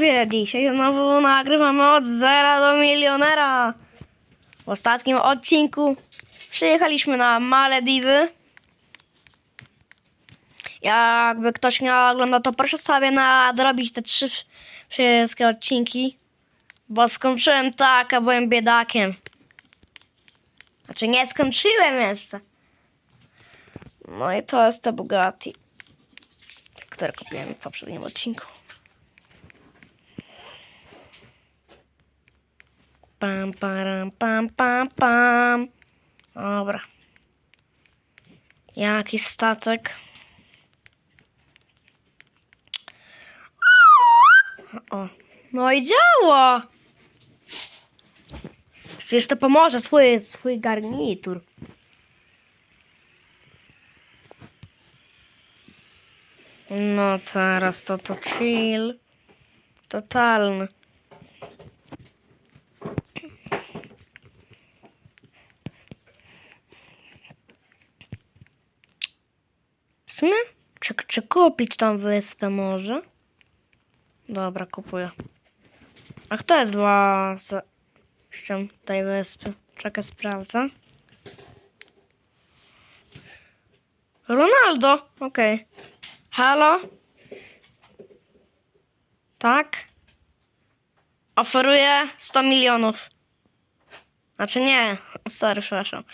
Wie, Dzisiaj znowu nagrywamy od zera do milionera. W ostatnim odcinku przyjechaliśmy na Malediwy. Jakby ktoś nie oglądał, to proszę sobie nadrobić te trzy wszystkie odcinki. Bo skończyłem tak, a byłem biedakiem. Znaczy nie skończyłem jeszcze. No i to jest te Bugatti, które kupiłem w poprzednim odcinku. Pam, param, pam, pam, pam. Dobra. Jaki statek? O, no i działa! Przecież to pomoże swój, swój garnitur. No teraz to to chill. Totalny. W sumie? Czy, kupić tą wyspę może? Dobra, kupuję. A kto jest właścicielem tej wyspy? Czekaj, sprawdzę. Ronaldo! Okej. Halo? Tak? Oferuję 100 milionów. Znaczy nie, sorry, przepraszam.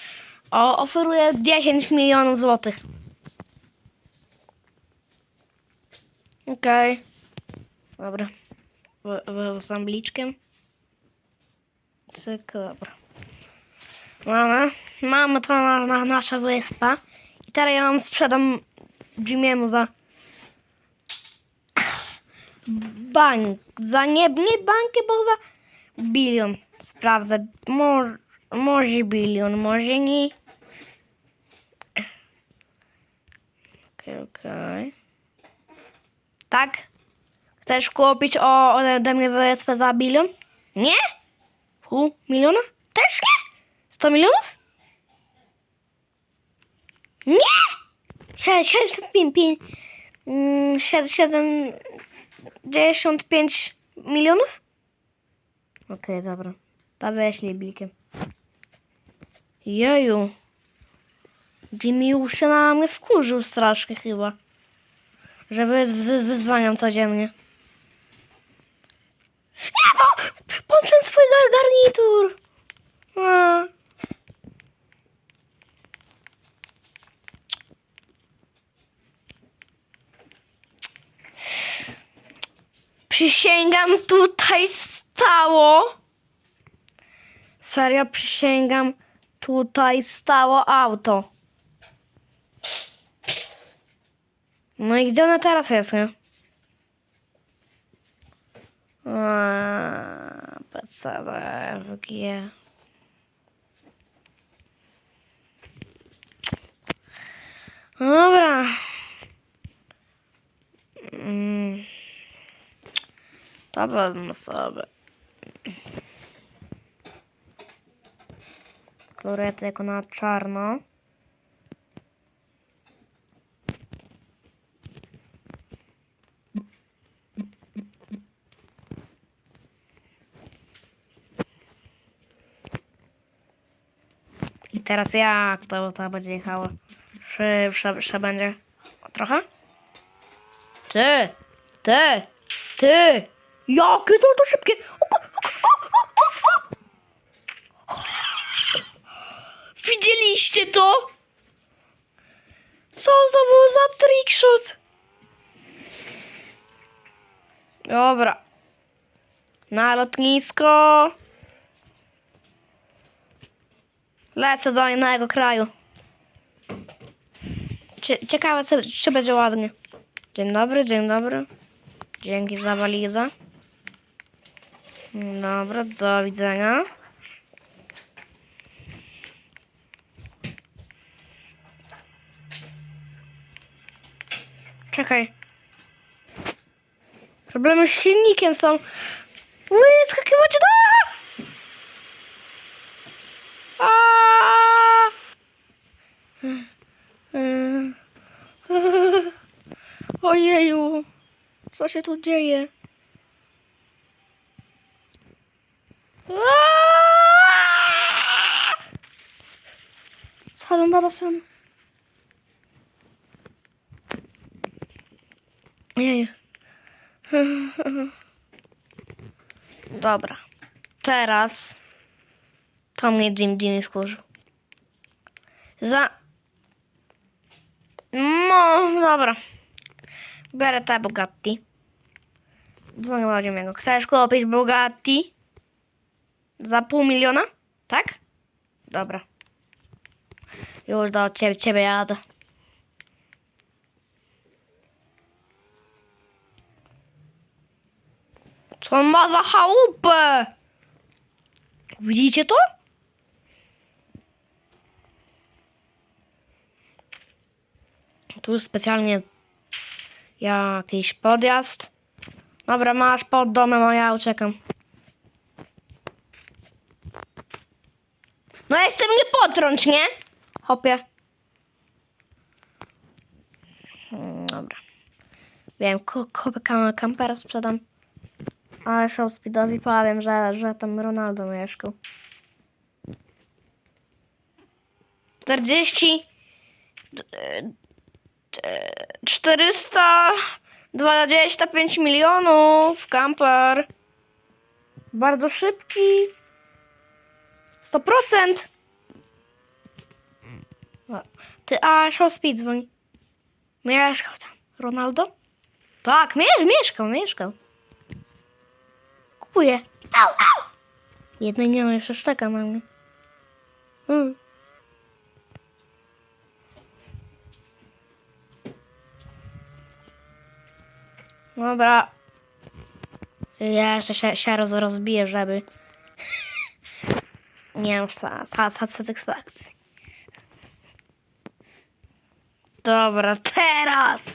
O, oferuję 10 milionów złotych. Okej. Dobra. W- w- Z ambliczkiem. Cyk, dobra. Mamy. Mamy to na, na nasza wyspa. I teraz ja wam sprzedam Jimiemu za bank. Za nie, nie bankę, bo za bilion. Sprawdzę. Może, może bilion, może nie. Okej, okej. Tak? Chcesz kupić o, ode mnie wyspę za bilion? Nie? Pół miliona? Też nie? 100 milionów? Nie! 705, mm, 75 milionów? Okej, dobra. To weźlij blikiem. Jeju. Jimmy już się na mnie wkurzył strasznie chyba. Że wy, wy, wyzwaniam codziennie. Nie, bo włączę swój gar garnitur. A. Przysięgam, tutaj stało. Serio, przysięgam, tutaj stało auto. No i gdzie ona teraz jest, nie? PCDFG. No Dobra. Mm. To wezmę sobie. Koloruję to jako na czarno. I teraz jak to, to będzie jechało? Szybsze, będzie. Trochę? Ty! Ty! Ty! Jakie to to szybkie! Widzieliście to? Co to było za trickshot? Dobra. Na lotnisko. Lecę do innego kraju. Cie- Ciekawe, co, czy będzie ładnie. Dzień dobry, dzień dobry. Dzięki za walizę. Dobra, do widzenia. Czekaj. Problemy z silnikiem są. Ły, skakiwać do! Ojeju, co się tu dzieje? Spadam na basen. Dobra. Teraz to mnie Jim Jimmy wkurzył. Za... No, dobra. Biorę te Bugatti. Dzwonię do niego. Chcesz kupić Bugatti? Za pół miliona? Tak? Dobra. Już do ciebie, ciebie jadę. Co on ma za chałupę? Widzicie to? Tu specjalnie jakiś podjazd. Dobra, masz pod domem, a ja uciekam. No jestem nie potrąć, nie? Hopie. Mm, Dobra. Wiem, ku- kupię kam- kampera sprzedam. Ale show speedowi powiem, że, że tam Ronaldo mieszkał. 40 425 milionów kamper. Bardzo szybki. 100%. O, Ty, a show speed dzwoni. Mieszkał tam. Ronaldo? Tak, mie mieszkał, mieszkał. Kupuję. Au, au. Jednej nie ma, jeszcze szczeka na mnie. Mm. Dobra. Ja jeszcze się, się roz, rozbiję, żeby nie sa, satysfakcji. Dobra, teraz!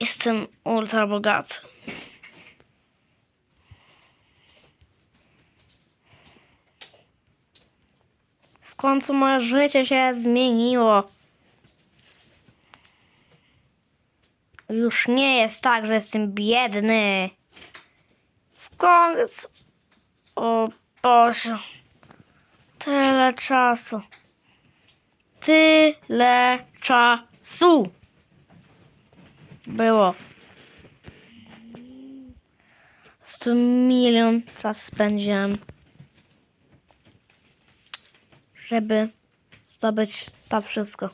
Jestem ultra bogaty. W końcu moje życie się zmieniło. Już nie jest tak, że jestem biedny. W końcu. O Boże. Tyle czasu. Tyle czasu. Było. Sto milion czas spędziłem. Żeby zdobyć to wszystko.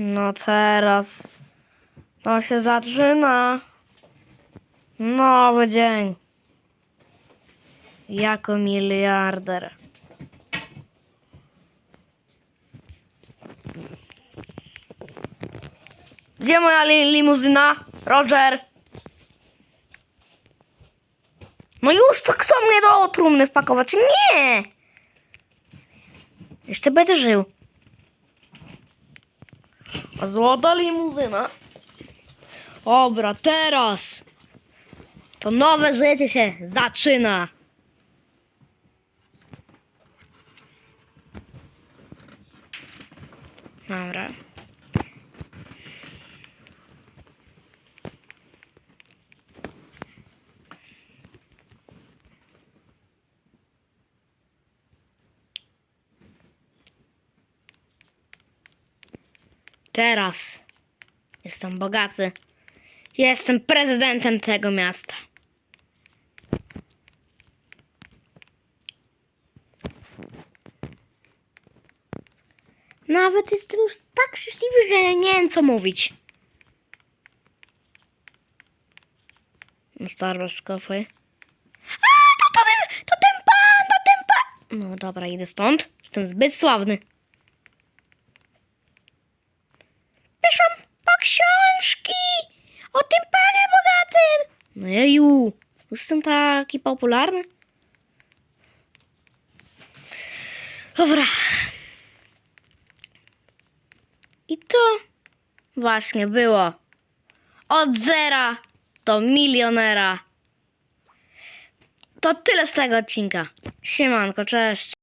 No teraz to się zaczyna. Nowy dzień. Jako miliarder. Gdzie moja li limuzyna? Roger. No już to kto mnie do trumny wpakować? Nie! Jeszcze będę żył. Złota limuzyna. Dobra, teraz to nowe życie się zaczyna. Dobra. Teraz jestem bogaty. Jestem prezydentem tego miasta. Nawet jestem już tak szczęśliwy, że nie wiem co mówić. Starbucks skopy. A, to, to, ten, to ten pan, to ten pan. No dobra, idę stąd. Jestem zbyt sławny. Piszą po książki o tym panie bogatym. No jeju, jestem taki popularny. Dobra. I to właśnie było od zera do milionera. To tyle z tego odcinka. Siemanko, cześć.